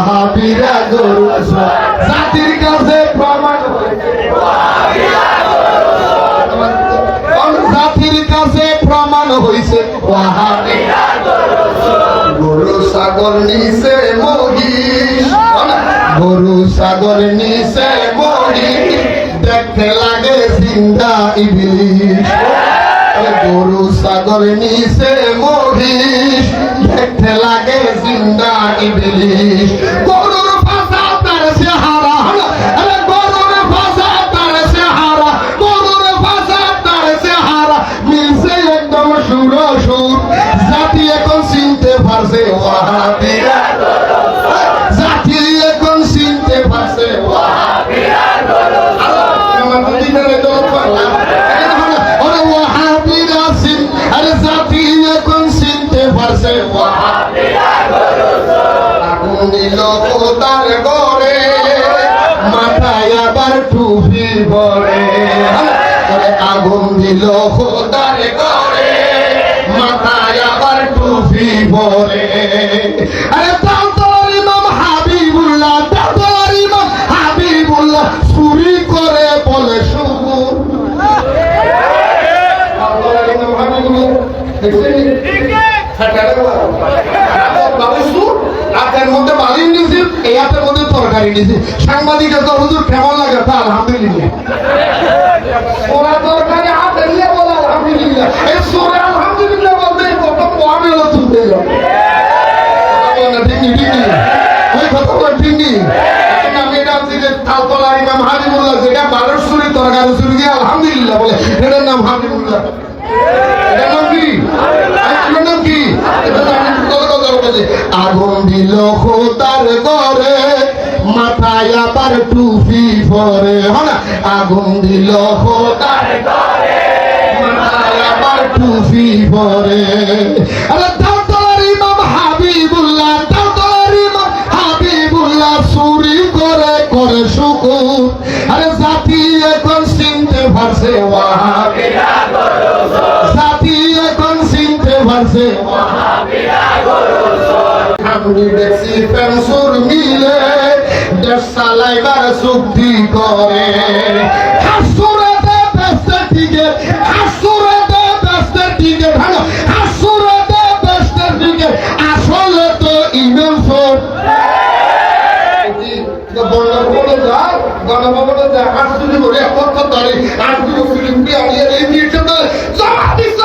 ওয়াহাবিরা গরু জাতির কাছে প্রমাণ জাতির কাছে প্রমাণ হইছে ওয়াহাবিরা গরু সাগর নিচে মহিষ। গরু সাগর নিচে দেখতে লাগে জিন্দা ইবলিশ। গরু সাগর নিচে মহিষ। দেখতে লাগে জিন্দা ইবলিশ। দিল তার গড়ে মাথায় আবার টুপি ওরে আগুন দিল খোদার গড়ে মাথায় আবার টুপি পরে। আরে তাও তোর ইমাম হাবিবুল্লাহ তাও তোর ইমাম হাবিবুল্লাহ চুরি করে বলে সুর হাতের মধ্যে বালির নিয়েছি এই হাতের মধ্যে তরকারি নিয়েছি সাংবাদিক তো হুজুর কেমন লাগে? তা আলহামদুলিল্লাহ। ওরা তরকারি হাতে নিয়ে বলে আলহামদুলিল্লাহ। এই সোরে আলহামদুলিল্লাহ বলতে প্রথম মহামেলা তুলতে যাবে ঠিকই ঠিকই ওই কথা ঠিকই আমি এটা হচ্ছে যে তালতলা ইমাম হাবিবুল্লাহ যেটা বারোর সুরি তরকারি সুরি দিয়ে আলহামদুলিল্লাহ বলে এটার নাম হাবিবুল্লাহ এটার নাম কি এটার নাম কি এটার নাম কত কথা বলেছে আগুন দিল খোদার ঘরে, মাথায় আবার টুপি পরে। হ্যাঁ আগুন দিল খোদার করে মাথায় আবার টুপি পরে। আরে আমি দেখছি পেন্সুর মিলে, দেশ চালাইবার চুক্তি করে। হাসুরাতে ব্যস্ত টিকে, হাসুরাতে ব্যস্ত টিকে ভালো। হাসুরাতে ব্যস্ত টিকে, আসলে তো ইমেল ফোন গণভবনে যায় গণভবনে যায় দিয়ে আমি এই নিয়েছে জমা দিচ্ছে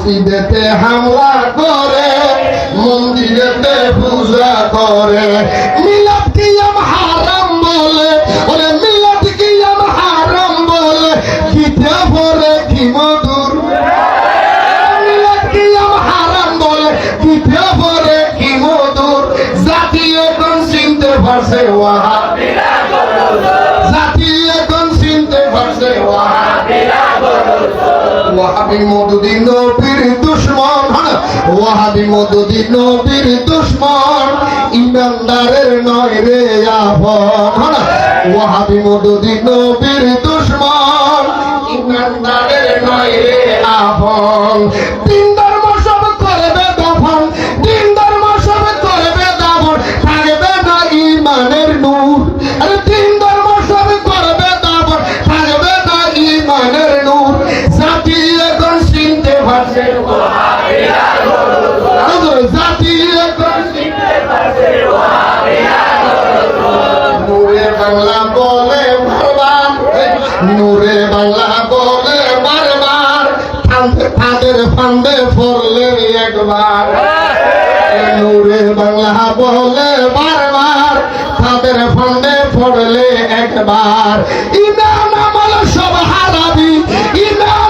মসজিদেতে হামলা করে মন্দিরেতে পূজা করে। মিলাদ কিয়াম হারাম বলে, ওরে মিলাদ কিয়াম হারাম বলে, গীতা পরে কি মধুর। মিলাদ হারাম বলে, গীতা পরে কি মধুর। জাতি এখন চিনতে পারছে জাতি ওয়াহাবি মদুদি নবীর দুশ্মন। ওয়াহাবি মদুদি নবীর দুশ্মন। ইমানদারের নয় রে আপন। ওয়াহাবি মদুদি নবীর দুশ্মন। ইমানদারের নয় রে আপন। তাদের ফান্দে পড়লে একবার। হ্যাঁ। নূরে বাংলা বলে বারবার তাদের ফান্দে পড়লে একবার। ইমান আমল সব হারাবি ইমান